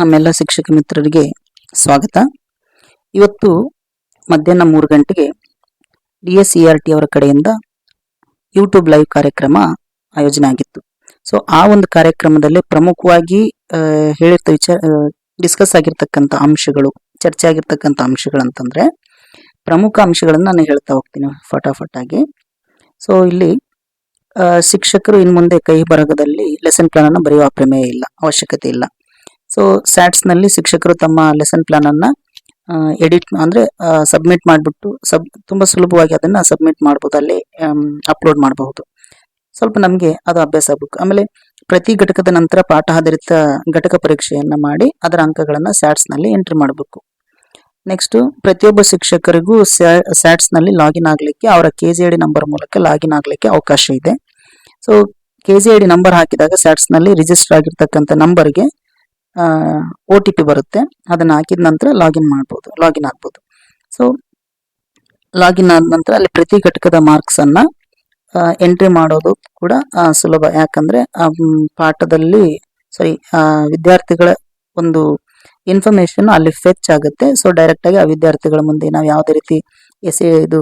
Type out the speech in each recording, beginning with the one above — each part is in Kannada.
ನಮ್ಮೆಲ್ಲ ಶಿಕ್ಷಕ ಮಿತ್ರರಿಗೆ ಸ್ವಾಗತ. ಇವತ್ತು ಮಧ್ಯಾಹ್ನ ಮೂರು ಗಂಟೆಗೆ D S E R T ಅವರ ಕಡೆಯಿಂದ ಯೂಟ್ಯೂಬ್ ಲೈವ್ ಕಾರ್ಯಕ್ರಮ ಆಯೋಜನೆ ಆಗಿತ್ತು. ಸೊ ಆ ಒಂದು ಕಾರ್ಯಕ್ರಮದಲ್ಲಿ ಪ್ರಮುಖವಾಗಿ ಹೇಳಿರ್ತ ವಿಚಾರ ಡಿಸ್ಕಸ್ ಆಗಿರ್ತಕ್ಕಂಥ ಅಂಶಗಳು, ಚರ್ಚೆ ಆಗಿರ್ತಕ್ಕಂಥ ಅಂಶಗಳಂತಂದ್ರೆ ಪ್ರಮುಖ ಅಂಶಗಳನ್ನು ನಾನು ಹೇಳ್ತಾ ಹೋಗ್ತೀನಿ ಫಟಾಫಟಾಗಿ. ಸೊ ಇಲ್ಲಿ ಶಿಕ್ಷಕರು ಇನ್ನು ಮುಂದೆ ಕೈ ಬರಗದಲ್ಲಿ ಲೆಸನ್ ಪ್ಲಾನ್ ಅನ್ನು ಬರೆಯುವ ಪ್ರಮೇಯ ಇಲ್ಲ, ಅವಶ್ಯಕತೆ ಇಲ್ಲ. ಸೊ ಸ್ಯಾಟ್ಸ್ನಲ್ಲಿ ಶಿಕ್ಷಕರು ತಮ್ಮ ಲೆಸನ್ ಪ್ಲಾನ್ ಅನ್ನ ಎಡಿಟ್ ಅಂದ್ರೆ ಸಬ್ಮಿಟ್ ಮಾಡಿಬಿಟ್ಟು ಸಬ್ ತುಂಬಾ ಸುಲಭವಾಗಿ ಅದನ್ನ ಸಬ್ಮಿಟ್ ಮಾಡಬಹುದು ಅಲ್ಲಿ ಅಪ್ಲೋಡ್ ಮಾಡಬಹುದು. ಸ್ವಲ್ಪ ನಮಗೆ ಅದು ಅಭ್ಯಾಸ ಆಗಬೇಕು. ಆಮೇಲೆ ಪ್ರತಿ ಘಟಕದ ನಂತರ ಪಾಠ ಆಧಾರಿತ ಘಟಕ ಪರೀಕ್ಷೆಯನ್ನ ಮಾಡಿ ಅದರ ಅಂಕಗಳನ್ನ ಸ್ಯಾಟ್ಸ್ನಲ್ಲಿ ಎಂಟ್ರಿ ಮಾಡಬೇಕು. ನೆಕ್ಸ್ಟ್ ಪ್ರತಿಯೊಬ್ಬ ಶಿಕ್ಷಕರಿಗೂ ಸ್ಯಾಟ್ಸ್ನಲ್ಲಿ ಲಾಗಿನ್ ಆಗಲಿಕ್ಕೆ ಅವರ ಕೆ ಜಿ ಐ ನಂಬರ್ ಮೂಲಕ ಲಾಗಿನ್ ಆಗಲಿಕ್ಕೆ ಅವಕಾಶ ಇದೆ. So K G I D number ಹಾಕಿದಾಗ ಸ್ಯಾಟ್ಸ್ನಲ್ಲಿ ರಿಜಿಸ್ಟರ್ ಆಗಿರ್ತಕ್ಕಂಥ ನಂಬರ್ಗೆ ಒ ಟಿ ಪಿ ಬರುತ್ತೆ. ಅದನ್ನ ಹಾಕಿದ ನಂತರ ಲಾಗಿನ್ ಮಾಡ್ಬೋದು, ಲಾಗಿನ್ ಆಗ್ಬೋದು. ಸೊ ಲಾಗಿನ್ ಆದ ನಂತರ ಅಲ್ಲಿ ಪ್ರತಿ ಘಟಕದ ಮಾರ್ಕ್ಸ್ ಅನ್ನ ಎಂಟ್ರಿ ಮಾಡೋದು ಕೂಡ ಸುಲಭ. ಯಾಕಂದ್ರೆ ಪಾಠದಲ್ಲಿ ಸಾರಿ ವಿದ್ಯಾರ್ಥಿಗಳ ಒಂದು ಇನ್ಫಾರ್ಮೇಶನ್ ಅಲ್ಲಿ ಫೆಚ್ ಆಗುತ್ತೆ. ಸೊ ಡೈರೆಕ್ಟ್ ಆಗಿ ಆ ವಿದ್ಯಾರ್ಥಿಗಳ ಮುಂದೆ ನಾವು ಯಾವುದೇ ರೀತಿ ಎಸ್ ಇದು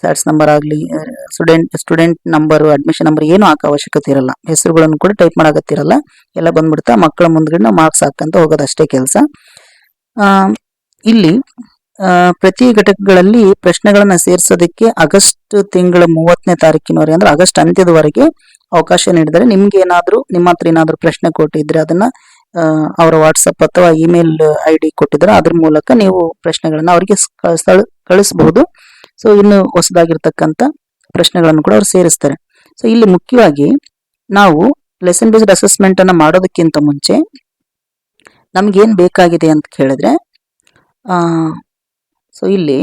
ಸ್ಯಾಟ್ಸ್ ನಂಬರ್ ಆಗಲಿ student student number admission number ಏನು ಹಾಕೋ ಅವಶ್ಯಕತೆ ಇರಲ್ಲ. ಹೆಸರುಗಳನ್ನು ಕೂಡ ಟೈಪ್ ಮಾಡೋಕತ್ತಿರಲ್ಲ. ಎಲ್ಲ ಬಂದ್ಬಿಡ್ತಾ ಮಕ್ಕಳ ಮುಂದ್ಗಡೆ ನಾವು ಮಾರ್ಕ್ಸ್ ಹಾಕಂತ ಹೋಗೋದಷ್ಟೇ ಕೆಲಸ. ಇಲ್ಲಿ ಪ್ರತಿ ಘಟಕಗಳಲ್ಲಿ ಪ್ರಶ್ನೆಗಳನ್ನು ಸೇರಿಸೋದಕ್ಕೆ ಆಗಸ್ಟ್ ತಿಂಗಳ ಮೂವತ್ತನೇ ತಾರೀಕಿನವರೆಗೆ ಅಂದ್ರೆ ಆಗಸ್ಟ್ ಅಂತ್ಯದವರೆಗೆ ಅವಕಾಶ ನೀಡಿದರೆ ನಿಮ್ಗೆ ಏನಾದರೂ, ನಿಮ್ಮ ಹತ್ರ ಏನಾದರೂ ಪ್ರಶ್ನೆ ಕೊಟ್ಟಿದ್ರೆ ಅದನ್ನ ಅವರ ವಾಟ್ಸಪ್ ಅಥವಾ ಇಮೇಲ್ ಐ ಡಿ ಕೊಟ್ಟಿದ್ರೆ ಅದ್ರ ಮೂಲಕ ನೀವು ಪ್ರಶ್ನೆಗಳನ್ನು ಅವರಿಗೆ ಕಳಿಸಬಹುದು ಸೊ ಇನ್ನು ಹೊಸದಾಗಿರ್ತಕ್ಕಂಥ ಪ್ರಶ್ನೆಗಳನ್ನು ಕೂಡ ಅವ್ರು ಸೇರಿಸ್ತಾರೆ. ಸೊ ಇಲ್ಲಿ ಮುಖ್ಯವಾಗಿ ನಾವು ಲೆಸನ್ ಬೇಸ್ಡ್ ಅಸೆಸ್ಮೆಂಟ್ ಅನ್ನ ಮಾಡೋದಕ್ಕಿಂತ ಮುಂಚೆ ನಮ್ಗೆ ಏನ್ ಬೇಕಾಗಿದೆ ಅಂತ ಕೇಳಿದ್ರೆ, ಆ ಸೊ ಇಲ್ಲಿ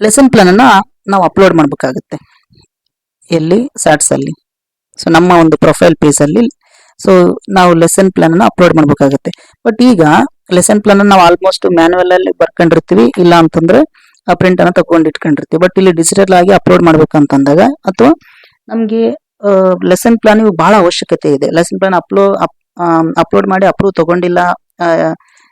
ಲೆಸನ್ ಪ್ಲಾನ್ ಅನ್ನ ನಾವು ಅಪ್ಲೋಡ್ ಮಾಡಬೇಕಾಗುತ್ತೆ. ಎಲ್ಲಿ ಸ್ಯಾಟ್ಸ್ ಅಲ್ಲಿ. ಸೊ ನಮ್ಮ ಒಂದು ಪ್ರೊಫೈಲ್ ಪೇಜ್ ಸೊ ನಾವು ಲೆಸನ್ ಪ್ಲಾನ್ ಅನ್ನು ಅಪ್ಲೋಡ್ ಮಾಡಬೇಕಾಗುತ್ತೆ. ಬಟ್ ಈಗ ಲೆಸನ್ ಪ್ಲಾನ್ ನಾವು ಆಲ್ಮೋಸ್ಟ್ ಮ್ಯಾನುವಲ್ ಅಲ್ಲಿ ಬರ್ಕೊಂಡಿರ್ತೀವಿ. ಇಲ್ಲ ಅಂತಂದ್ರೆ, ಆ ಪ್ರಿಂಟ್ ಅನ್ನು ತಗೊಂಡು ಇಟ್ಕೊಂಡಿರ್ತೀವಿ. ಬಟ್ ಇಲ್ಲಿ ಡಿಜಿಟಲ್ ಆಗಿ ಅಪ್ಲೋಡ್ ಮಾಡ್ಬೇಕಂತಂದಾಗ, ಅಥವಾ ನಮ್ಗೆ ಲೆಸನ್ ಪ್ಲಾನ್ ಇವು ಬಹಳ ಅವಶ್ಯಕತೆ ಇದೆ. ಲೆಸನ್ ಪ್ಲಾನ್ ಅಪ್ಲೋ ಅಪ್ಲೋಡ್ ಮಾಡಿ ಅಪ್ರೂವ್ ತಗೊಂಡಿಲ್ಲ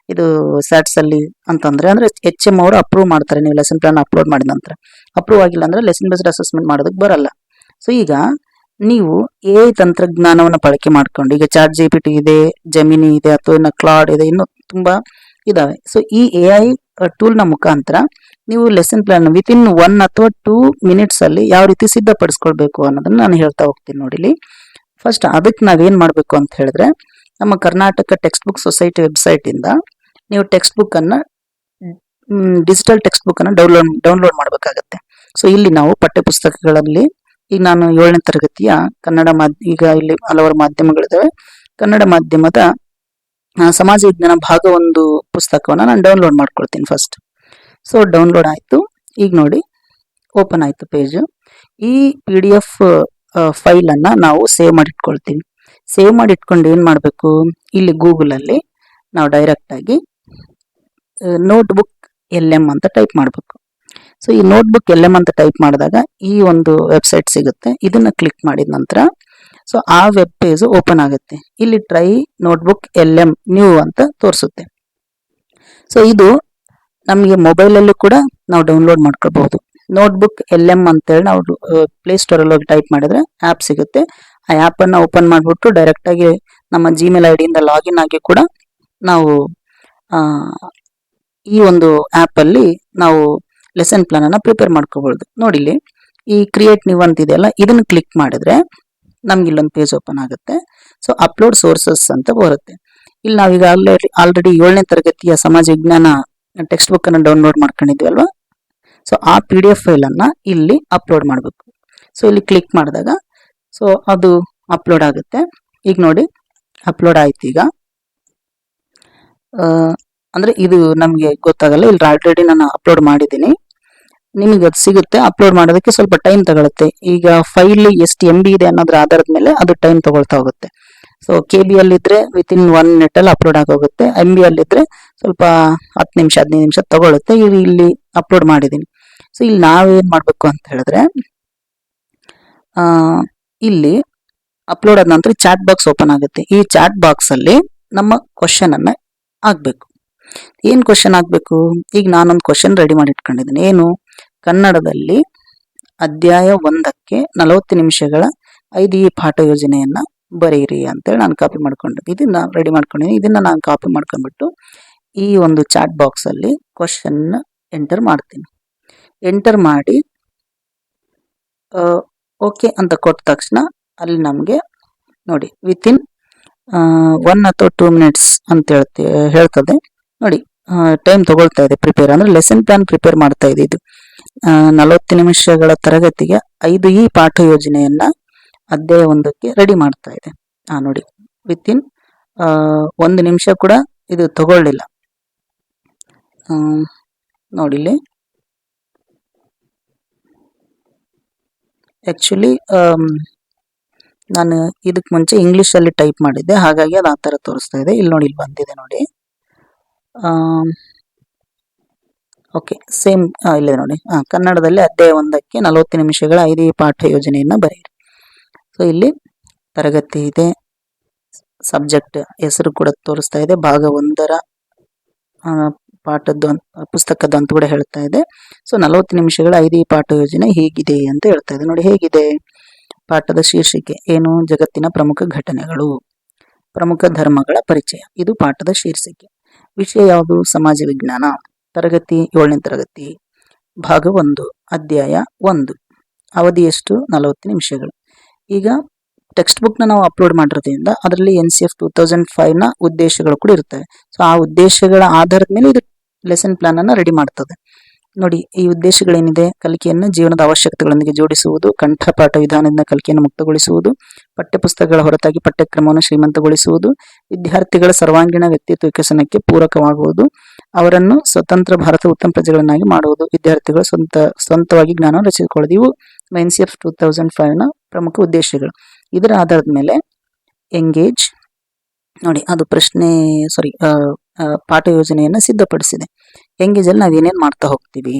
ಇದು ಸ್ಯಾಟ್ಸ್ ಅಲ್ಲಿ ಅಂತಂದ್ರೆ, ಅಂದ್ರೆ ಎಚ್ ಎಂ ಅವರು ಅಪ್ರೂವ್ ಮಾಡ್ತಾರೆ. ನೀವು ಲೆಸನ್ ಪ್ಲಾನ್ ಅಪ್ಲೋಡ್ ಮಾಡಿದ ನಂತರ. ಅಪ್ರೂವ್ ಆಗಿಲ್ಲ ಅಂದ್ರೆ ಲೆಸನ್ ಬೇಸ್ಡ್ ಅಸೆಸ್ಮೆಂಟ್ ಮಾಡೋದಕ್ಕೆ ಬರಲ್ಲ. ಸೊ ಈಗ ನೀವು ಎ ತಂತ್ರಜ್ಞಾನವನ್ನು ಬಳಕೆ ಮಾಡ್ಕೊಂಡು, ಈಗ ಚಾಟ್ ಜಿ ಪಿ ಟಿ ಇದೆ ಜಮಿನಿ ಇದೆ, ಅಥವಾ ಇನ್ನು ಕ್ಲಾಡ್ ಇದೆ, ಇನ್ನೂ ತುಂಬ ಇದಾವೆ. ಸೊ ಈ ಎ ಐ ಟೂಲ್ನ ಮುಖಾಂತರ ನೀವು lesson plan within one ಅಥವಾ ಟೂ ಮಿನಿಟ್ಸ್ ಅಲ್ಲಿ ಯಾವ ರೀತಿ ಸಿದ್ಧಪಡಿಸ್ಕೊಳ್ಬೇಕು ಅನ್ನೋದನ್ನ ನಾನು ಹೇಳ್ತಾ ಹೋಗ್ತೀನಿ ನೋಡಿಲಿ ಫಸ್ಟ್ ಅದಕ್ಕೆ ನಾವೇನು ಮಾಡಬೇಕು ಅಂತ ಹೇಳಿದ್ರೆ, ನಮ್ಮ Karnataka text book society website ಇಂದ ನೀವು ಟೆಕ್ಸ್ಟ್ ಬುಕ್ ಅನ್ನ ಡಿಜಿಟಲ್ ಟೆಕ್ಸ್ಟ್ ಬುಕ್ ಅನ್ನ ಡೌನ್ಲೋಡ್ ಡೌನ್ಲೋಡ್ ಮಾಡಬೇಕಾಗತ್ತೆ. ಸೊ ಇಲ್ಲಿ ನಾವು ಪಠ್ಯ ಪುಸ್ತಕಗಳಲ್ಲಿ ಈಗ ನಾನು ಏಳನೇ ತರಗತಿಯ ಕನ್ನಡ ಮಾಧ್ಯ ಈಗ ಇಲ್ಲಿ ಹಲವಾರು ಮಾಧ್ಯಮಗಳಿದ್ದಾವೆ ಕನ್ನಡ ಮಾಧ್ಯಮದ ಸಮಾಜ ವಿಜ್ಞಾನ ಭಾಗ ಒಂದು ಪುಸ್ತಕವನ್ನು ನಾನು ಡೌನ್ಲೋಡ್ ಮಾಡ್ಕೊಳ್ತೀನಿ ಫಸ್ಟ್ ಸೊ ಡೌನ್ಲೋಡ್ ಆಯಿತು. ಈಗ ನೋಡಿ ಓಪನ್ ಆಯಿತು ಪೇಜು ಈ ಪಿ ಡಿ ಎಫ್ ಫೈಲನ್ನು ನಾವು ಸೇವ್ ಮಾಡಿಟ್ಕೊಳ್ತೀವಿ ಸೇವ್ ಮಾಡಿ ಇಟ್ಕೊಂಡು ಏನು ಮಾಡಬೇಕು? ಇಲ್ಲಿ ಗೂಗಲಲ್ಲಿ ನಾವು ಡೈರೆಕ್ಟಾಗಿ ನೋಟ್ಬುಕ್ ನೋಟ್ ಎಲ್ ಎಂ ಅಂತ ಟೈಪ್ ಮಾಡಬೇಕು. ಸೊ ಈ ನೋಟ್ಬುಕ್ ಎಲ್ ಎಂ ಅಂತ ಟೈಪ್ ಮಾಡಿದಾಗ ಈ ಒಂದು ವೆಬ್ಸೈಟ್ ಸಿಗುತ್ತೆ. ಇದನ್ನ ಕ್ಲಿಕ್ ಮಾಡಿದ ನಂತರ ಸೊ ಆ ವೆಬ್ ಪೇಜ್ ಓಪನ್ ಆಗುತ್ತೆ. ಇಲ್ಲಿ try notebook L M new ಅಂತ ತೋರಿಸುತ್ತೆ. ಸೊ ಇದು ನಮಗೆ ಮೊಬೈಲಲ್ಲೂ ಕೂಡ ನಾವು ಡೌನ್ಲೋಡ್ ಮಾಡ್ಕೋಬಹುದು ನೋಟ್ಬುಕ್ ಎಲ್ ಎಂ ಅಂತೇಳಿ ನಾವು ಪ್ಲೇಸ್ಟೋರ್ ಅಲ್ಲಿ ಹೋಗಿ ಟೈಪ್ ಮಾಡಿದ್ರೆ ಆ್ಯಪ್ ಸಿಗುತ್ತೆ. ಆ ಆ್ಯಪನ್ನು ಓಪನ್ ಮಾಡಿಬಿಟ್ಟು ಡೈರೆಕ್ಟ್ ಆಗಿ ನಮ್ಮ ಜಿಮೇಲ್ ಐ ಡಿಯಿಂದ ಲಾಗಿನ್ ಆಗಿ ಕೂಡ ನಾವು ಈ ಒಂದು ಆ್ಯಪಲ್ಲಿ ನಾವು ಲೆಸನ್ ಪ್ಲಾನ್ ಅನ್ನ ಪ್ರಿಪೇರ್ ಮಾಡ್ಕೋಬಹುದು ನೋಡಿ ಇಲ್ಲಿ, ಈ ಕ್ರಿಯೇಟ್ ನ್ಯೂ ಅಂತ ಇದೆಯಲ್ಲ ಇದನ್ನ ಕ್ಲಿಕ್ ಮಾಡಿದ್ರೆ ನಮ್ಗೆ ಇಲ್ಲೊಂದು ಪೇಜ್ ಓಪನ್ ಆಗುತ್ತೆ. ಸೊ ಅಪ್ಲೋಡ್ ಸೋರ್ಸಸ್ ಅಂತ ಬರುತ್ತೆ. ಇಲ್ಲಿ ನಾವೀಗ ಆಲ್ರೆಡಿ ಆಲ್ರೆಡಿ ಏಳನೇ ತರಗತಿಯ ಸಮಾಜ ವಿಜ್ಞಾನ ಟೆಕ್ಸ್ಟ್ ಬುಕ್ ಅನ್ನ ಡೌನ್ಲೋಡ್ ಮಾಡ್ಕೊಂಡಿದ್ವಿ ಅಲ್ವಾ? ಸೊ ಆ ಪಿ ಡಿ ಎಫ್ ಫೈಲ್ ಅನ್ನ ಇಲ್ಲಿ ಅಪ್ಲೋಡ್ ಮಾಡಬೇಕು. ಸೊ ಇಲ್ಲಿ ಕ್ಲಿಕ್ ಮಾಡಿದಾಗ ಸೊ ಅದು ಅಪ್ಲೋಡ್ ಆಗುತ್ತೆ. ಈಗ ನೋಡಿ ಅಪ್ಲೋಡ್ ಆಯ್ತು ಈಗ. ಅಂದ್ರೆ ಇದು ನಮಗೆ ಗೊತ್ತಾಗಲ್ಲ, ಇಲ್ಲಿ ಆಲ್ರೆಡಿ ನಾನು ಅಪ್ಲೋಡ್ ಮಾಡಿದ್ದೀನಿ. ನಿಮಗೆ ಅದು ಸಿಗುತ್ತೆ. ಅಪ್ಲೋಡ್ ಮಾಡೋದಕ್ಕೆ ಸ್ವಲ್ಪ ಟೈಮ್ ತಗೊಳುತ್ತೆ. ಈಗ ಫೈಲ್ ಎಷ್ಟು ಎಂ ಇದೆ ಅನ್ನೋದ್ರ ಆಧಾರದ ಮೇಲೆ ಅದು ಟೈಮ್ ತಗೊಳ್ತಾ ಹೋಗುತ್ತೆ. ಸೊ ಕೆ ಬಿ ಅಲ್ಲಿ ಇದ್ರೆ ವಿತ್ ಇನ್ ಒನ್ ಮಿನಿಟ್ ಅಲ್ಲಿ ಅಪ್ಲೋಡ್ ಆಗೋಗುತ್ತೆ ಎಂ ಬಿ ಅಲ್ಲಿ ಇದ್ರೆ ಸ್ವಲ್ಪ ಹತ್ತು ನಿಮಿಷ, ಹದಿನೈದು ನಿಮಿಷ ತಗೊಳುತ್ತೆ. ಇಲ್ಲಿ ಇಲ್ಲಿ ಅಪ್ಲೋಡ್ ಮಾಡಿದ್ದೀನಿ. ಸೊ ಇಲ್ಲಿ ನಾವೇನ್ ಮಾಡ್ಬೇಕು ಅಂತ ಹೇಳಿದ್ರೆ ಇಲ್ಲಿ ಅಪ್ಲೋಡ್ ಆದ ನಂತರ ಚಾಟ್ ಬಾಕ್ಸ್ ಓಪನ್ ಆಗುತ್ತೆ. ಈ ಚಾಟ್ ಬಾಕ್ಸ್ ಅಲ್ಲಿ ನಮ್ಮ ಕ್ವಶನ್ ಅನ್ನ ಹಾಕ್ಬೇಕು. ಏನ್ ಕ್ವಶನ್ ಆಗ್ಬೇಕು ಈಗ ನಾನೊಂದು ಕ್ವಶನ್ ರೆಡಿ ಮಾಡಿ ಇಟ್ಕೊಂಡಿದ್ದೀನಿ ಏನು? ಕನ್ನಡದಲ್ಲಿ ಅಧ್ಯಾಯ ಒಂದಕ್ಕೆ ನಲವತ್ತು ನಿಮಿಷಗಳ ಐದು ಈ ಪಾಠ ಯೋಜನೆಯನ್ನ ಬರೀರಿ ಅಂತೇಳಿ ನಾನು ಕಾಪಿ ಮಾಡ್ಕೊಂಡು ಇದನ್ನ ರೆಡಿ ಮಾಡ್ಕೊಂಡಿದ್ದೀನಿ ಇದನ್ನ ನಾನು ಕಾಪಿ ಮಾಡ್ಕೊಂಡ್ಬಿಟ್ಟು ಈ ಒಂದು ಚಾಟ್ ಬಾಕ್ಸ್ ಅಲ್ಲಿ ಕ್ವಶನ್ ಎಂಟರ್ ಮಾಡ್ತೀನಿ. ಎಂಟರ್ ಮಾಡಿ ಓಕೆ ಅಂತ ಕೊಟ್ಟ ತಕ್ಷಣ ಅಲ್ಲಿ ನಮಗೆ ನೋಡಿ ವಿತಿನ್ ಒನ್ ಅಥವಾ ಟೂ ಮಿನಿಟ್ಸ್ ಅಂತ ಹೇಳ್ತಿ, ಹೇಳ್ತದೆ. ನೋಡಿ ಟೈಮ್ ತಗೊಳ್ತಾ ಇದೆ ಪ್ರಿಪೇರ್ ಅಂದ್ರೆ ಲೆಸನ್ ಪ್ಲಾನ್ ಪ್ರಿಪೇರ್ ಮಾಡ್ತಾ ಇದೆ ಇದು. ನಲವತ್ತು ನಿಮಿಷಗಳ ತರಗತಿಗೆ ಐದು ಈ ಪಾಠ ಯೋಜನೆಯನ್ನ ಅಧ್ಯಾಯ ಒಂದಕ್ಕೆ ರೆಡಿ ಮಾಡ್ತಾ ಇದೆ. ಆ, ನೋಡಿ ವಿತಿನ್ ಒಂದು ನಿಮಿಷ ಕೂಡ ಇದು ತಗೊಳ್ಳಿಲ್ಲ. ನೋಡಿಲ್ಲಿ ಆ್ಯಕ್ಚುಲಿ ನಾನು ಇದಕ್ಕೆ ಮುಂಚೆ ಇಂಗ್ಲೀಷಲ್ಲಿ ಟೈಪ್ ಮಾಡಿದ್ದೆ, ಹಾಗಾಗಿ ಅದು ಆ ಥರ ತೋರಿಸ್ತಾ ಇದೆ. ಇಲ್ಲಿ ನೋಡಿ, ಇಲ್ಲಿ ಬಂದಿದೆ ನೋಡಿ. ಓಕೆ, ಸೇಮ್ ಇಲ್ಲಿ ನೋಡಿ. ಕನ್ನಡದಲ್ಲಿ ಅಧ್ಯಾಯ ಒಂದಕ್ಕೆ ನಲವತ್ತು ನಿಮಿಷಗಳ ಐದು ಪಾಠ ಯೋಜನೆಯನ್ನು ಬರೆಯಿರಿ. ಸೊ ಇಲ್ಲಿ ತರಗತಿ ಇದೆ. ಸಬ್ಜೆಕ್ಟ್ ಹೆಸರು ಕೂಡ ತೋರಿಸ್ತಾ ಇದೆ. ಭಾಗ ಒಂದರ ಪಾಠದ್ದು ಪುಸ್ತಕದ್ದು ಅಂತ ಕೂಡ ಹೇಳ್ತಾ ಇದೆ. ಸೊ ನಲವತ್ತು ನಿಮಿಷಗಳ ಐದು ಪಾಠ ಯೋಜನೆ ಹೀಗಿದೆ ಅಂತ ಹೇಳ್ತಾ ಇದೆ. ನೋಡಿ, ಹೇಗಿದೆ? ಪಾಠದ ಶೀರ್ಷಿಕೆ, ಏನು? ಜಗತ್ತಿನ ಪ್ರಮುಖ ಘಟನೆಗಳು. ಪ್ರಮುಖ ಧರ್ಮಗಳ ಪರಿಚಯ. ಇದು ಪಾಠದ ಶೀರ್ಷಿಕೆ. ವಿಷಯ ಯಾವುದು? ಸಮಾಜ ವಿಜ್ಞಾನ. ತರಗತಿ, ಏಳನೇ ತರಗತಿ, ಭಾಗ ಒಂದು, ಅಧ್ಯಾಯ ಒಂದು ಅವಧಿ ಎಷ್ಟು ನಲವತ್ತು ನಿಮಿಷಗಳು. ಈಗ ಟೆಕ್ಸ್ಟ್ ಬುಕ್ನ ನಾವು ಅಪ್ಲೋಡ್ ಮಾಡಿರೋದ್ರಿಂದ ಅದರಲ್ಲಿ N C F two thousand ಫೈವ್ನ ಉದ್ದೇಶಗಳು ಕೂಡ ಇರ್ತವೆ. ಸೊ ಆ ಉದ್ದೇಶಗಳ ಆಧಾರದ ಮೇಲೆ ಇದು ಲೆಸನ್ ಪ್ಲಾನ್ ಅನ್ನು ರೆಡಿ ಮಾಡ್ತದೆ. ನೋಡಿ, ಈ ಉದ್ದೇಶಗಳೇನಿದೆ? ಕಲಿಕೆಯನ್ನು ಜೀವನದ ಅವಶ್ಯಕತೆಗಳೊಂದಿಗೆ ಜೋಡಿಸುವುದು, ಕಂಠಪಾಠ ವಿಧಾನದಿಂದ ಕಲಿಕೆಯನ್ನು ಮುಕ್ತಗೊಳಿಸುವುದು, ಪಠ್ಯಪುಸ್ತಕಗಳ ಹೊರತಾಗಿ ಪಠ್ಯಕ್ರಮವನ್ನು ಶ್ರೀಮಂತಗೊಳಿಸುವುದು, ವಿದ್ಯಾರ್ಥಿಗಳ ಸರ್ವಾಂಗೀಣ ವ್ಯಕ್ತಿತ್ವ ವಿಕಸನಕ್ಕೆ ಪೂರಕವಾಗುವುದು ಅವರನ್ನು ಸ್ವತಂತ್ರ ಭಾರತ ಉತ್ತಮ ಪ್ರಜೆಗಳನ್ನಾಗಿ ಮಾಡುವುದು. ವಿದ್ಯಾರ್ಥಿಗಳು ಸ್ವಂತ, ಸ್ವಂತವಾಗಿ ಜ್ಞಾನವನ್ನು ರಚಿಸಿಕೊಳ್ಳೋದು. ಇವು N C F two thousand ಫೈವ್ನ ಪ್ರಮುಖ ಉದ್ದೇಶಗಳು. ಇದರ ಆಧಾರದ ಮೇಲೆ ಎಂಗೇಜ್ ನೋಡಿ, ಅದು ಪ್ರಶ್ನೆ ಸಾರಿ ಪಾಠ ಯೋಜನೆಯನ್ನು ಸಿದ್ಧಪಡಿಸಿದೆ. ಎಂಗೇಜಲ್ಲಿ ನಾವು ಏನೇನು ಮಾಡ್ತಾ ಹೋಗ್ತೀವಿ?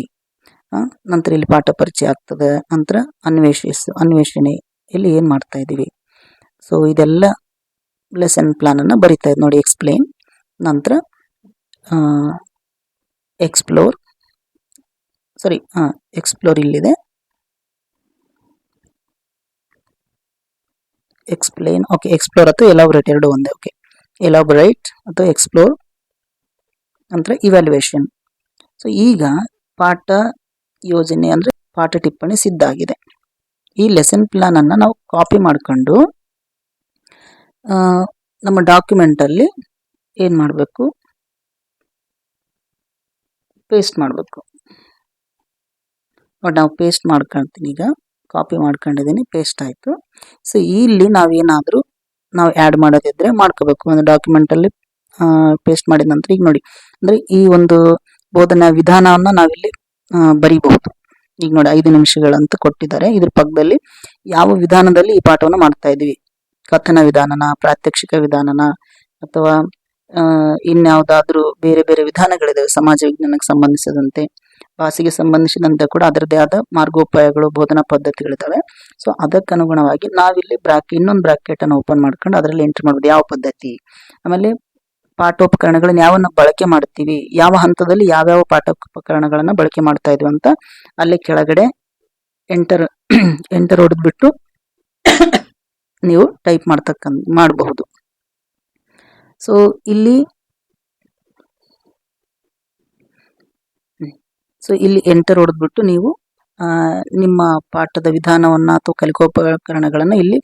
ನಂತರ ಇಲ್ಲಿ ಪಾಠ ಪರಿಚಯ ಆಗ್ತದೆ. ನಂತರ ಅನ್ವೇಷಿಸು ಅನ್ವೇಷಣೆ ಇಲ್ಲಿ ಏನು ಮಾಡ್ತಾ ಇದ್ದೀವಿ? ಸೊ ಇದೆಲ್ಲ ಲೆಸನ್ ಪ್ಲಾನನ್ನು ಬರಿತಾ ಇದೆ ನೋಡಿ ಎಕ್ಸ್ಪ್ಲೇನ್ ನಂತರ ಎಕ್ಸ್ಪ್ಲೋರ್ ಸಾರಿ ಹಾಂ ಎಕ್ಸ್ಪ್ಲೋರ್ ಇಲ್ಲಿದೆ. ಎಕ್ಸ್ಪ್ಲೇನ್ ಓಕೆ ಎಕ್ಸ್ಪ್ಲೋರ್ ಅಥವಾ ಎಲಾಬ್ರೇಟ್ ಎರಡು ಒಂದೇ ಓಕೆ ಎಲಾಬ್ರೇಟ್ ಅಥವಾ ಎಕ್ಸ್ಪ್ಲೋರ್ ನಂತರ ಇವ್ಯಾಲ್ಯೂಯೇಷನ್ ಸೊ ಈಗ ಪಾಠ ಯೋಜನೆ ಅಂದರೆ ಪಾಠ ಟಿಪ್ಪಣಿ ಸಿದ್ಧ ಆಗಿದೆ. ಈ ಲೆಸನ್ ಪ್ಲಾನನ್ನು ನಾವು ಕಾಪಿ ಮಾಡಿಕೊಂಡು ನಮ್ಮ ಡಾಕ್ಯುಮೆಂಟಲ್ಲಿ ಏನು ಮಾಡಬೇಕು? ಪೇಸ್ಟ್ ಮಾಡಬೇಕು. ನಾವು ಪೇಸ್ಟ್ ಮಾಡ್ಕೊಳ್ತೀನಿ ಈಗ. ಕಾಪಿ ಮಾಡ್ಕೊಂಡಿದ್ದೀನಿ ಪೇಸ್ಟ್ ಆಯಿತು. ಸೊ ಇಲ್ಲಿ ನಾವೇನಾದರೂ ನಾವು ಆ್ಯಡ್ ಮಾಡೋದಿದ್ರೆ ಮಾಡ್ಕೋಬೇಕು. ಒಂದು ಡಾಕ್ಯುಮೆಂಟಲ್ಲಿ ಪೇಸ್ಟ್ ಮಾಡಿದ ನಂತರ ಈಗ ನೋಡಿ. ಅಂದರೆ ಈ ಒಂದು ಬೋಧನಾ ವಿಧಾನವನ್ನು ನಾವಿಲ್ಲಿ ಬರೀಬಹುದು. ಈಗ ನೋಡಿ ಐದು ನಿಮಿಷಗಳಂತ ಕೊಟ್ಟಿದ್ದಾರೆ. ಇದ್ರ ಪಕ್ಕದಲ್ಲಿ ಯಾವ ವಿಧಾನದಲ್ಲಿ ಈ ಪಾಠವನ್ನು ಮಾಡ್ತಾ ಇದ್ವಿ ಕಥನ ವಿಧಾನನ, ಪ್ರಾತ್ಯಕ್ಷಿಕ ವಿಧಾನನ, ಅಥವಾ ಇನ್ಯಾವುದಾದ್ರೂ ಬೇರೆ ಬೇರೆ ವಿಧಾನಗಳಿದಾವೆ ಸಮಾಜ ವಿಜ್ಞಾನಕ್ಕೆ ಸಂಬಂಧಿಸಿದಂತೆ. ಭಾಷೆಗೆ ಸಂಬಂಧಿಸಿದಂತೆ ಕೂಡ ಅದರದೇ ಆದ ಮಾರ್ಗೋಪಾಯಗಳು, ಬೋಧನಾ ಪದ್ಧತಿಗಳಿದಾವೆ ಸೊ ಅದಕ್ಕನುಗುಣವಾಗಿ ನಾವಿಲ್ಲಿ ಬ್ರಾಕ್, ಇನ್ನೊಂದು ಬ್ರಾಕೆಟ್ ಅನ್ನು ಓಪನ್ ಮಾಡ್ಕೊಂಡು ಅದರಲ್ಲಿ ಎಂಟ್ರಿ ಮಾಡ್ಬೋದು. ಯಾವ ಪದ್ಧತಿ? ಆಮೇಲೆ ಪಾಠೋಪಕರಣಗಳನ್ನ ಯಾವನ್ನ ಬಳಕೆ ಮಾಡ್ತೀವಿ? ಯಾವ ಹಂತದಲ್ಲಿ ಯಾವ್ಯಾವ ಪಾಠೋಪಕರಣಗಳನ್ನ ಬಳಕೆ ಮಾಡ್ತಾ ಇದ್ವಿ ಅಂತ ಅಲ್ಲಿ ಕೆಳಗಡೆ ಎಂಟರ್ ಎಂಟರ್ ಹೊಡೆದ್ಬಿಟ್ಟು ನೀವು ಟೈಪ್ ಮಾಡ್ತಕ್ಕಂಥ, ಮಾಡಬಹುದು. ಸೊ ಇಲ್ಲಿ ಸೊ ಇಲ್ಲಿ ಎಂಟರ್ ಹೊಡೆದ್ಬಿಟ್ಟು ನೀವು ನಿಮ್ಮ ಪಾಠದ ವಿಧಾನವನ್ನು ಅಥವಾ ಕಲಿಕೋಪಕರಣಗಳನ್ನು ಇಲ್ಲಿ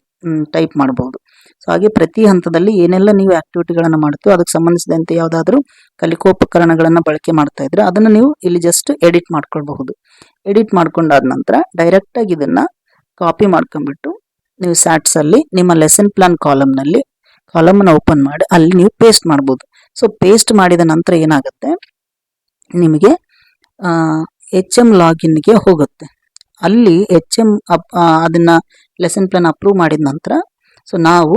ಟೈಪ್ ಮಾಡಬಹುದು ಸೊ ಹಾಗೆ ಪ್ರತಿ ಹಂತದಲ್ಲಿ ಏನೆಲ್ಲ ನೀವು ಆಕ್ಟಿವಿಟಿಗಳನ್ನು ಮಾಡ್ತೀವೋ ಅದಕ್ಕೆ ಸಂಬಂಧಿಸಿದಂತೆ ಯಾವುದಾದ್ರೂ ಕಲಿಕೋಪಕರಣಗಳನ್ನು ಬಳಕೆ ಮಾಡ್ತಾ ಇದ್ರೆ ಅದನ್ನು ನೀವು ಇಲ್ಲಿ ಜಸ್ಟ್ ಎಡಿಟ್ ಮಾಡ್ಕೊಳ್ಬಹುದು. ಎಡಿಟ್ ಮಾಡ್ಕೊಂಡಾದ ನಂತರ ಡೈರೆಕ್ಟಾಗಿ ಇದನ್ನು ಕಾಪಿ ಮಾಡ್ಕೊಂಬಿಟ್ಟು ನೀವು ಸ್ಯಾಟ್ಸಲ್ಲಿ ನಿಮ್ಮ ಲೆಸನ್ ಪ್ಲಾನ್ ಕಾಲಮ್ನಲ್ಲಿ ಕಾಲಮನ್ನು ಓಪನ್ ಮಾಡಿ, ಅಲ್ಲಿ ನೀವು ಪೇಸ್ಟ್ ಮಾಡ್ಬೋದು. ಸೊ ಪೇಸ್ಟ್ ಮಾಡಿದ ನಂತರ ಏನಾಗುತ್ತೆ? ನಿಮಗೆ ಎಚ್ ಎಂ ಲಾಗಿನ್ಗೆ ಹೋಗುತ್ತೆ. ಅಲ್ಲಿ ಎಚ್ ಎಂ ಅಪ್ ಅದನ್ನ ಲೆಸನ್ ಪ್ಲಾನ್ ಅಪ್ರೂವ್ ಮಾಡಿದ ನಂತರ ಸೊ ನಾವು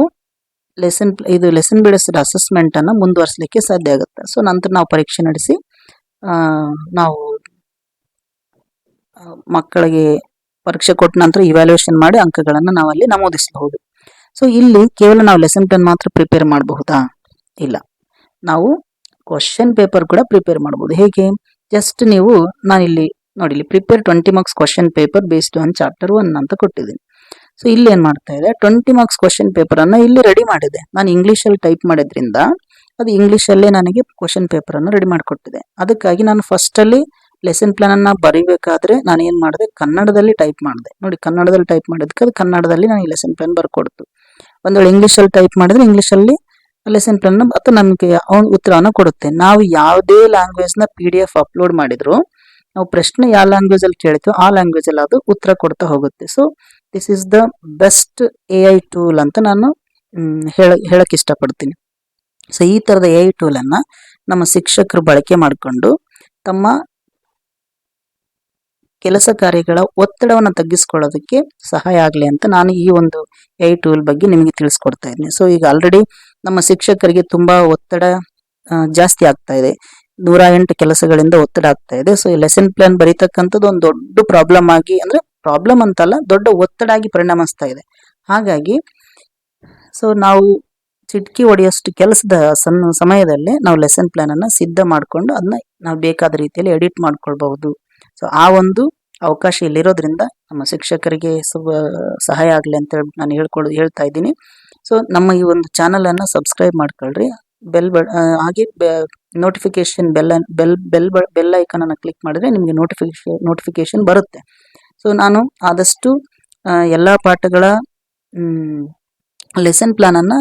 ಲೆಸನ್ ಇದು ಲೆಸನ್ ಬೇಸ್ಡ್ ಅಸೆಸ್ಮೆಂಟನ್ನು ಮುಂದುವರಿಸಲಿಕ್ಕೆ ಸಾಧ್ಯ ಆಗುತ್ತೆ. ಸೊ ನಂತರ ನಾವು ಪರೀಕ್ಷೆ ನಡೆಸಿ ನಾವು ಮಕ್ಕಳಿಗೆ ಪರೀಕ್ಷೆ ಕೊಟ್ಟ ನಂತರ ಇವ್ಯಾಲ್ಯೂಯೇಷನ್ ಮಾಡಿ ಅಂಕಗಳನ್ನು ನಾವಲ್ಲಿ ನಮೂದಿಸಬಹುದು. ಸೊ ಇಲ್ಲಿ ಕೇವಲ ನಾವು ಲೆಸನ್ ಪ್ಲಾನ್ ಮಾತ್ರ ಪ್ರಿಪೇರ್ ಮಾಡಬಹುದಾ? ಇಲ್ಲ. ನಾವು ಕ್ವಶನ್ ಪೇಪರ್ ಕೂಡ ಪ್ರಿಪೇರ್ ಮಾಡಬಹುದು ಹೇಗೆ? ಜಸ್ಟ್ ನೀವು ನಾನಿಲ್ಲಿ ನೋಡಿ ಇಲ್ಲಿ prepare twenty marks question paper based on chapter one ಅಂತ ಕೊಟ್ಟಿದ್ದೀನಿ. ಸೊ ಇಲ್ಲಿ ಏನು ಮಾಡ್ತಾ ಇದೆ? ಟ್ವೆಂಟಿ ಮಾರ್ಕ್ಸ್ ಕ್ವಶನ್ ಪೇಪರ್ ಅನ್ನ ಇಲ್ಲಿ ರೆಡಿ ಮಾಡಿದೆ. ನಾನು ಇಂಗ್ಲೀಷಲ್ಲಿ ಟೈಪ್ ಮಾಡಿದ್ರಿಂದ ಅದು ಇಂಗ್ಲೀಷಲ್ಲೇ ನನಗೆ ಕ್ವಶನ್ ಪೇಪರ್ ಅನ್ನು ರೆಡಿ ಮಾಡಿಕೊಟ್ಟಿದೆ. ಅದಕ್ಕಾಗಿ ನಾನು ಫಸ್ಟಲ್ಲಿ ಲೆಸನ್ ಪ್ಲಾನನ್ನು ಬರಿಬೇಕಾದ್ರೆ ನಾನು ಏನು ಮಾಡಿದೆ? ಕನ್ನಡದಲ್ಲಿ ಟೈಪ್ ಮಾಡಿದೆ. ನೋಡಿ, ಕನ್ನಡದಲ್ಲಿ ಟೈಪ್ ಮಾಡಿದ್ದಕ್ಕೆ ಅದು ಕನ್ನಡದಲ್ಲಿ ನನಗೆ ಲೆಸನ್ ಪ್ಲಾನ್ ಬರ್ಕೊಡ್ತು. ಒಂದ್ ವೇಳೆ ಇಂಗ್ಲಿಷ್ ಅಲ್ಲಿ ಟೈಪ್ ಮಾಡಿದ್ರೆ ಇಂಗ್ಲಿಷ್ ಅಲ್ಲಿ ಲೆಸನ್ ಪ್ಲಾನ್ ಅಥವಾ ನಮಗೆ ಅವ್ನ ಉತ್ತರವನ್ನು ಕೊಡುತ್ತೆ. ನಾವು ಯಾವುದೇ ಲ್ಯಾಂಗ್ವೇಜ್ನ ಪಿ ಡಿ ಎಫ್ ಅಪ್ಲೋಡ್ ಮಾಡಿದ್ರು, ನಾವು ಪ್ರಶ್ನೆ ಯಾವ ಲ್ಯಾಂಗ್ವೇಜ್ ಅಲ್ಲಿ ಕೇಳ್ತೀವೋ ಆ ಲ್ಯಾಂಗ್ವೇಜ್ ಅಲ್ಲಿ ಅದು ಉತ್ತರ ಕೊಡ್ತಾ ಹೋಗುತ್ತೆ. So this is the best A I tool ಅಂತ ನಾನು ಹೇಳ, ಹೇಳಕ್ ಇಷ್ಟಪಡ್ತೀನಿ. ಸೊ ಈ ತರದ ಎ ಐ ಟೂಲ್ ಅನ್ನ ನಮ್ಮ ಶಿಕ್ಷಕರು ಬಳಕೆ ಮಾಡಿಕೊಂಡು ತಮ್ಮ ಕೆಲಸ ಕಾರ್ಯಗಳ ಒತ್ತಡವನ್ನು ತಗ್ಗಿಸ್ಕೊಳ್ಳೋದಕ್ಕೆ ಸಹಾಯ ಆಗಲಿ ಅಂತ ನಾನು ಈ ಒಂದು ಎ ಟೂಲ್ ಬಗ್ಗೆ ನಿಮಗೆ ತಿಳಿಸ್ಕೊಡ್ತಾ ಇದ್ದೀನಿ ಸೊ ಈಗ ಆಲ್ರೆಡಿ ನಮ್ಮ ಶಿಕ್ಷಕರಿಗೆ ತುಂಬ ಒತ್ತಡ ಜಾಸ್ತಿ ಆಗ್ತಾ ಇದೆ. ನೂರ ಎಂಟು ಕೆಲಸಗಳಿಂದ ಒತ್ತಡ ಆಗ್ತಾ ಇದೆ. ಸೊ ಲೆಸನ್ ಪ್ಲಾನ್ ಬರೀತಕ್ಕಂಥದ್ದು ಒಂದು ದೊಡ್ಡ ಪ್ರಾಬ್ಲಮ್ ಆಗಿ ಅಂದರೆ ಪ್ರಾಬ್ಲಮ್ ಅಂತಲ್ಲ, ದೊಡ್ಡ ಒತ್ತಡ ಆಗಿ ಪರಿಣಮಿಸ್ತಾ ಇದೆ. ಹಾಗಾಗಿ ಸೊ ನಾವು ಚಿಟ್ಕಿ ಹೊಡೆಯೋಷ್ಟು ಕೆಲಸದ ಸಣ್ಣ ಸಮಯದಲ್ಲೇ ನಾವು ಲೆಸನ್ ಪ್ಲಾನ್ ಅನ್ನ ಸಿದ್ಧ ಮಾಡಿಕೊಂಡು ಅದನ್ನ ನಾವು ಬೇಕಾದ ರೀತಿಯಲ್ಲಿ ಎಡಿಟ್ ಮಾಡ್ಕೊಳ್ಬಹುದು. ಸೊ ಆ ಒಂದು ಅವಕಾಶ ಇಲ್ಲಿರೋದ್ರಿಂದ ನಮ್ಮ ಶಿಕ್ಷಕರಿಗೆ ಸಹಾಯ ಆಗಲಿ ಅಂತ ಹೇಳಿ ನಾನು ಹೇಳ್ಕೊಳ್, ಹೇಳ್ತಾ ಇದ್ದೀನಿ. ಸೊ ನಮ್ಮ ಈ ಒಂದು ಚಾನಲ್ ಅನ್ನ ಸಬ್ಸ್ಕ್ರೈಬ್ ಮಾಡ್ಕೊಳ್ರಿ. ಬೆಲ್ ಬ ಹಾಗೆ notification bell bell bell bell icon ಅನ್ನ ಕ್ಲಿಕ್ ಮಾಡಿದ್ರೆ ನಿಮಗೆ ನೋಟಿಫಿಕೇಶನ್ ನೋಟಿಫಿಕೇಶನ್ ಬರುತ್ತೆ. ಸೊ ನಾನು ಆದಷ್ಟು ಎಲ್ಲ ಪಾಠಗಳ ಲೆಸನ್ ಪ್ಲಾನ್ ಅನ್ನ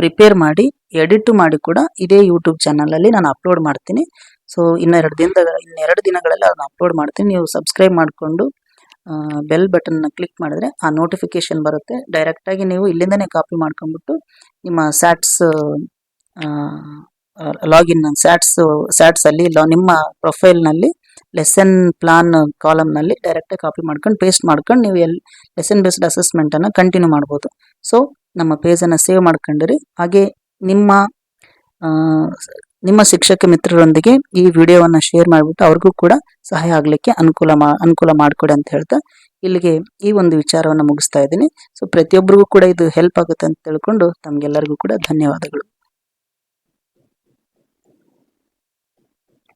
ಪ್ರಿಪೇರ್ ಮಾಡಿ ಎಡಿಟ್ ಮಾಡಿ ಕೂಡ ಇದೇ ಯೂಟ್ಯೂಬ್ ಚಾನಲಲ್ಲಿ ನಾನು ಅಪ್ಲೋಡ್ ಮಾಡ್ತೀನಿ. ಸೊ ಇನ್ನೆರಡು ದಿನದ ಇನ್ನೆರಡು ದಿನಗಳಲ್ಲಿ ಅದನ್ನ ಅಪ್ಲೋಡ್ ಮಾಡ್ತೀನಿ. ನೀವು ಸಬ್ಸ್ಕ್ರೈಬ್ ಮಾಡಿಕೊಂಡು ಬೆಲ್ ಬಟನ್ ಕ್ಲಿಕ್ ಮಾಡಿದ್ರೆ ಆ ನೋಟಿಫಿಕೇಶನ್ ಬರುತ್ತೆ. ಡೈರೆಕ್ಟ್ ಆಗಿ ನೀವು ಇಲ್ಲಿಂದನೇ ಕಾಪಿ ಮಾಡ್ಕೊಂಡ್ಬಿಟ್ಟು ನಿಮ್ಮ ಸ್ಯಾಟ್ಸ್ ಲಾಗಿನ್ ಸ್ಯಾಟ್ಸ್ ಸ್ಯಾಟ್ಸಲ್ಲಿ ಇಲ್ಲ ನಿಮ್ಮ ಪ್ರೊಫೈಲ್ನಲ್ಲಿ ಲೆಸನ್ ಪ್ಲಾನ್ ಕಾಲಮ್ನಲ್ಲಿ ನಲ್ಲಿ ಡೈರೆಕ್ಟ್ ಕಾಪಿ ಮಾಡ್ಕೊಂಡು ಪೇಸ್ಟ್ ಮಾಡ್ಕೊಂಡು ನೀವು ಎಲ್ ಲೆಸನ್ ಬೇಸ್ಡ್ ಅಸೆಸ್ಮೆಂಟ್ ಅನ್ನ ಕಂಟಿನ್ಯೂ ಮಾಡ್ಬೋದು. ಸೊ ನಮ್ಮ ಪೇಜ್ ಅನ್ನ ಸೇವ್ ಮಾಡ್ಕೊಂಡಿರಿ. ಹಾಗೆ ನಿಮ್ಮ ನಿಮ್ಮ ಶಿಕ್ಷಕ ಮಿತ್ರರೊಂದಿಗೆ ಈ ವಿಡಿಯೋವನ್ನ ಶೇರ್ ಮಾಡಿಬಿಟ್ಟು ಅವ್ರಿಗೂ ಕೂಡ ಸಹಾಯ ಆಗ್ಲಿಕ್ಕೆ ಅನುಕೂಲ ಮಾ, ಅನುಕೂಲ ಮಾಡಿಕೊಡಿ ಅಂತ ಹೇಳ್ತಾ ಇಲ್ಲಿಗೆ ಈ ಒಂದು ವಿಚಾರವನ್ನ ಮುಗಿಸ್ತಾ ಇದ್ದೀನಿ. ಸೊ ಪ್ರತಿಯೊಬ್ಬರಿಗೂ ಕೂಡ ಇದು ಹೆಲ್ಪ್ ಆಗುತ್ತೆ ಅಂತ ತಿಳ್ಕೊಂಡು ತಮಗೆಲ್ಲರಿಗೂ ಕೂಡ ಧನ್ಯವಾದಗಳು.